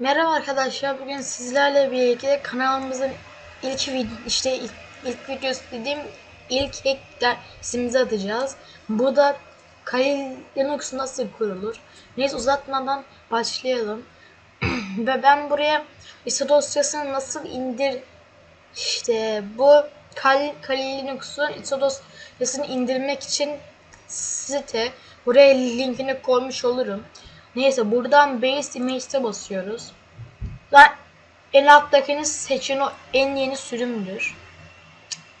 Merhaba arkadaşlar. Bugün sizlerle birlikte kanalımızın ilk işte ilk, ilk videosu dediğim ilk hack dersimizi atacağız. Bu da Kali Linux nasıl kurulur? Neyse uzatmadan başlayalım. Ve ben buraya ISO dosyasını nasıl indir işte bu Kali, Kali Linux'un ISO dosyasını indirmek için site buraya linkini koymuş olurum. Neyse buradan base image'e basıyoruz. Ben en alttakini seçin o en yeni sürümdür.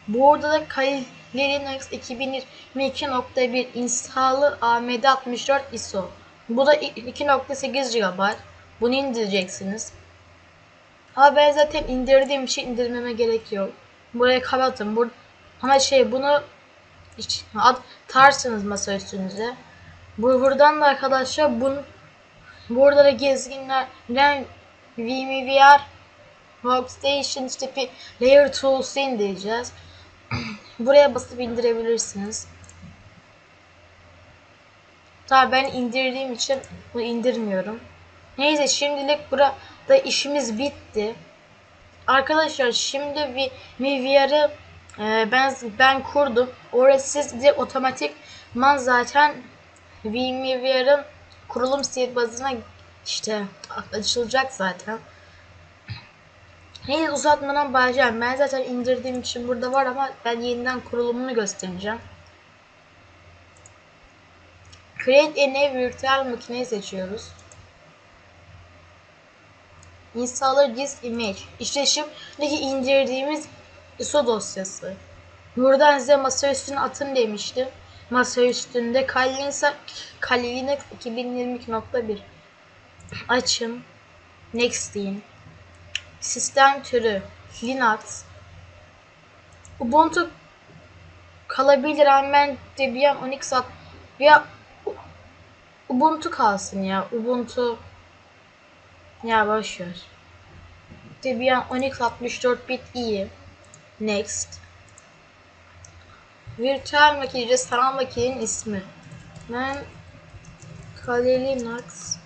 Burada da Kali Linux 2022.1 installer AMD 64 ISO. Bu da 2.8 GB. Bunu indireceksiniz. Ama ben zaten indirdiğim için indirmeme gerek yok. Buraya kapatın. Bur Ama şey bunu atarsınız masa üstünüze. Bu buradan da arkadaşlar bunu burada da gezginlerden VMware Workstation bir Layer Tools'u indireceğiz. Buraya basıp indirebilirsiniz. Tabi ben indirdiğim için bunu indirmiyorum. Neyse şimdilik burada işimiz bitti. Arkadaşlar şimdi bir VMware'ı e, ben ben kurdum. Orası siz direkt otomatik man zaten VMware'ın kurulum sihirbazına işte açılacak zaten. Neyse uzatmadan başlayalım. Ben zaten indirdiğim için burada var ama ben yeniden kurulumunu göstereceğim. Create a new virtual makineyi seçiyoruz. Installer this image. İşte şimdiki indirdiğimiz ISO dosyası. Buradan size masa üstüne atın demiştim. Masa üstünde Kali Linux, Kali Linux 2022.1 Açın. Next deyin. Sistem türü Linux. Ubuntu kalabilir ama ben Debian Unix at ya Ubuntu kalsın ya. Ubuntu ya boş. Debian Unix 64 bit iyi. Next. Virtual makine sanal makinenin ismi. Ben Kali Linux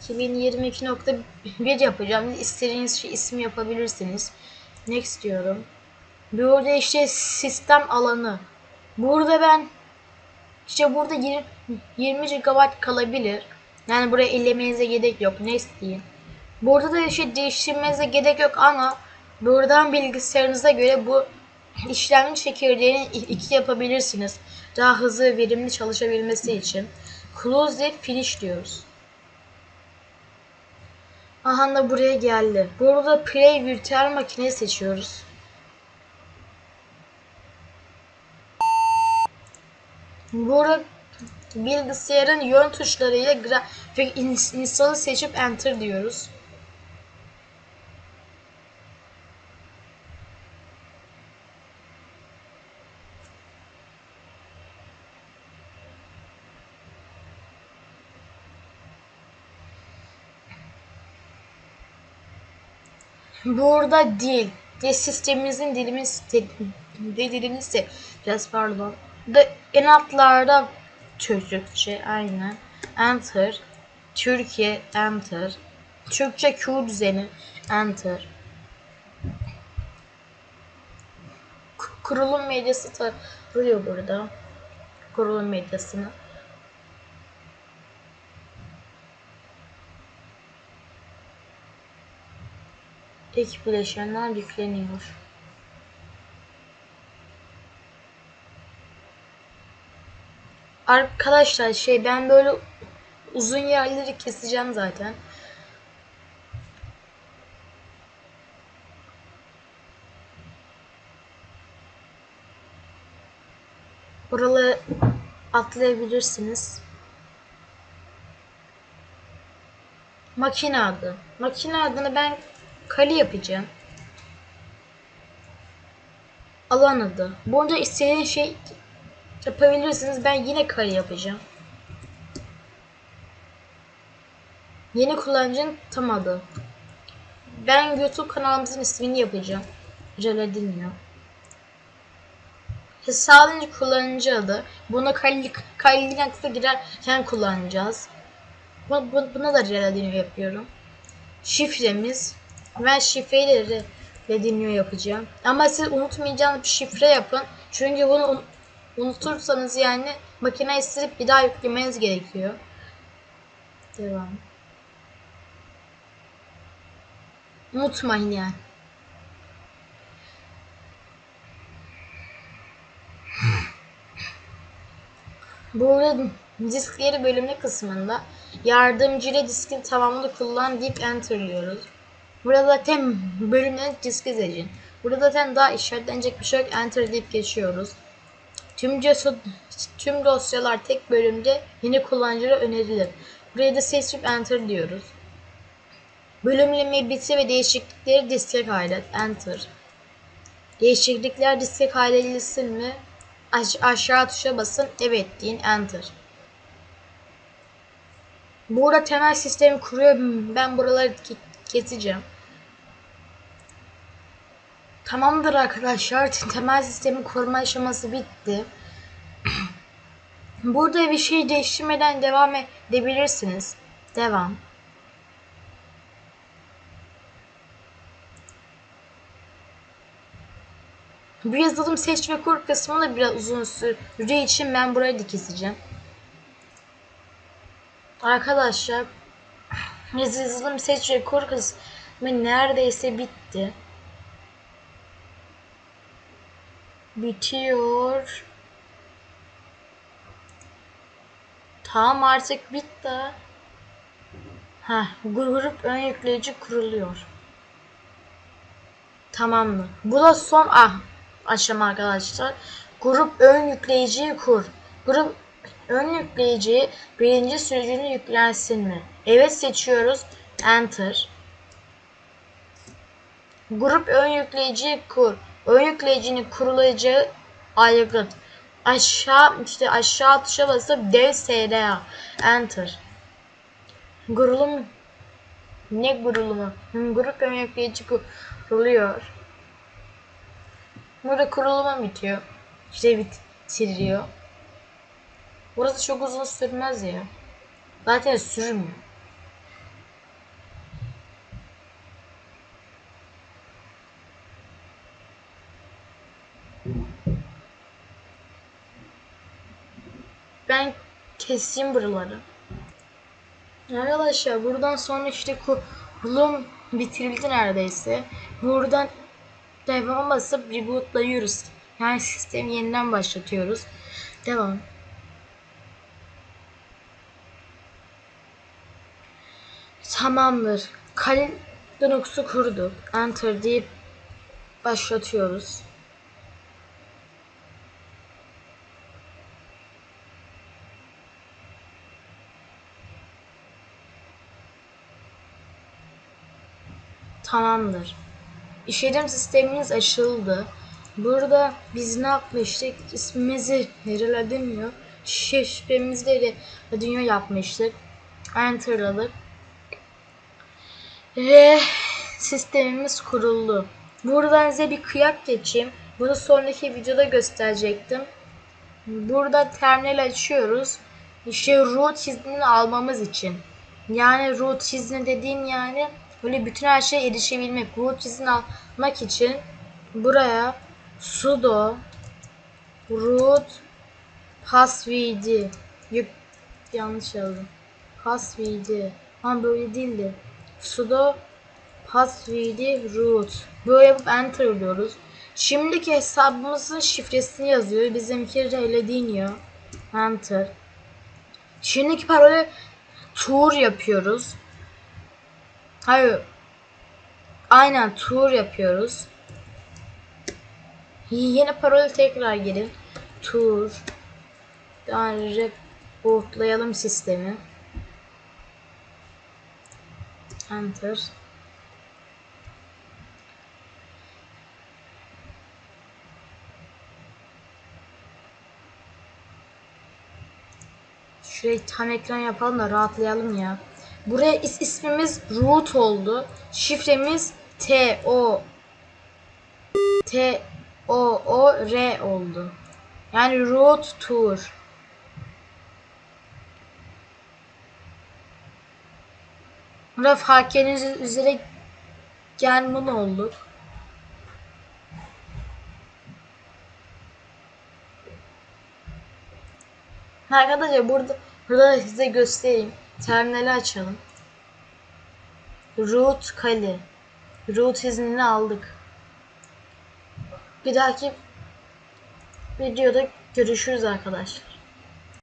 2022.1 yapacağım. İstediğiniz şey ismi yapabilirsiniz. Next diyorum. Burada işte sistem alanı. Burada ben işte burada 20, 20 GB kalabilir. Yani buraya ellemenize gerek yok. Next deyin. Burada da şey değiştirmenize gerek yok ama buradan bilgisayarınıza göre bu işlemci çekirdeğini iki yapabilirsiniz. Daha hızlı ve verimli çalışabilmesi için. Close finish diyoruz. Aha da buraya geldi. Burada play virtual makineyi seçiyoruz. Burada bilgisayarın yön tuşlarıyla grafik install'ı seçip enter diyoruz. Burada dil. Dil sistemimizin dilimiz dilini seçeceğiz pardon. Da en altlarda Türkçe aynen. Enter. Türkiye enter. Türkçe Q düzeni enter. Kurulum medyası tarıyor burada. Kurulum medyasını. Ek bileşenler yükleniyor. Arkadaşlar şey ben böyle uzun yerleri keseceğim zaten. Buraları atlayabilirsiniz. Makine adı. Makine adını ben Kali yapacağım. Alan adı. Burada istediğiniz şey yapabilirsiniz. Ben yine kali yapacağım. Yeni kullanıcının tam adı. Ben YouTube kanalımızın ismini yapacağım. Rica edilmiyor. Hesabın kullanıcı adı. Bunu Kali, Kali Linux'a girerken kullanacağız. Buna, buna da edilmiyor yapıyorum. şifremiz ve şifreleri de dinliyor yapacağım. Ama siz unutmayacağınız bir şifre yapın. Çünkü bunu un- unutursanız yani makine silip bir daha yüklemeniz gerekiyor. Devam. Unutmayın yani. Burada diskleri bölümü kısmında yardımcıyla diskin tamamını kullan deyip enterliyoruz. Burada zaten bölümden diski seçin. Burada zaten daha işaretlenecek bir şey yok. Enter deyip geçiyoruz. Tüm, ceso- tüm dosyalar tek bölümde yeni kullanıcıya önerilir. Buraya da seçip enter diyoruz. Bölümlemeyi bitir ve değişiklikleri diske kaydet. Enter. Değişiklikler diske kaydedilsin mi? Aş- aşağı tuşa basın. Evet deyin. Enter. Burada temel sistemi kuruyor. Ben buraları ke- keseceğim. Tamamdır arkadaşlar. Temel sistemi kurma aşaması bitti. Burada bir şey değiştirmeden devam edebilirsiniz. Devam. Bu yazılım seç ve kur kısmında biraz uzun sürdüğü için ben burayı da. Arkadaşlar yazılım seç ve kur kısmı neredeyse bitti. Bitiyor. Tamam artık bitti. Heh, grup ön yükleyici kuruluyor. Tamamdır. Bu da son ah, aşama arkadaşlar. Grup ön yükleyiciyi kur. Grup ön yükleyiciyi birinci sürücünün yüklensin mi? Evet seçiyoruz. Enter. Grup ön yükleyiciyi kur. Ön yükleyicinin kurulacağı aygıt. Aşağı işte aşağı tuşa basıp dev SRA. Enter. Kurulum ne kurulumu? Hı, Grup ön yükleyici kuruluyor. Burada kuruluma bitiyor. İşte bitiriyor. Burası çok uzun sürmez ya. Zaten sürmüyor. Ben keseyim buraları. Arkadaşlar buradan sonra işte kurulum bitirildi neredeyse. Buradan devam basıp rebootlayıyoruz. Yani sistemi yeniden başlatıyoruz. Devam. Tamamdır. Kale Linux'u kurduk. Enter deyip başlatıyoruz. Tamamdır. İşletim sistemimiz açıldı. Burada biz ne yapmıştık? İsmimizi veriledemiyor. Şifremizi de dünya yapmıştık. Enter'ladık. Ve sistemimiz kuruldu. Buradan size bir kıyak geçeyim. Bunu sonraki videoda gösterecektim. Burada terminal açıyoruz. İşte root iznini almamız için. Yani root izni dediğim yani böyle bütün her şeye erişebilmek. Root izni almak için buraya sudo root passwd yük yanlış yazdım. Passwd ama böyle değildi. sudo passwd root böyle yapıp enter diyoruz. Şimdiki hesabımızın şifresini yazıyor. Bizimki öyle deniyor. Enter. Şimdiki parolü tour yapıyoruz. Hayır. Aynen tour yapıyoruz. Yeni parolü tekrar girin. Tour. Yani rebootlayalım sistemi. Enter. Şurayı tam ekran yapalım da rahatlayalım ya. Buraya is ismimiz root oldu. Şifremiz T O T O O R oldu. Yani root tour. Burada fark ettiğiniz üzere German olduk. Arkadaşlar burada burada da size göstereyim. Terminali açalım. Root Kali. Root iznini aldık. Bir dahaki videoda görüşürüz arkadaşlar.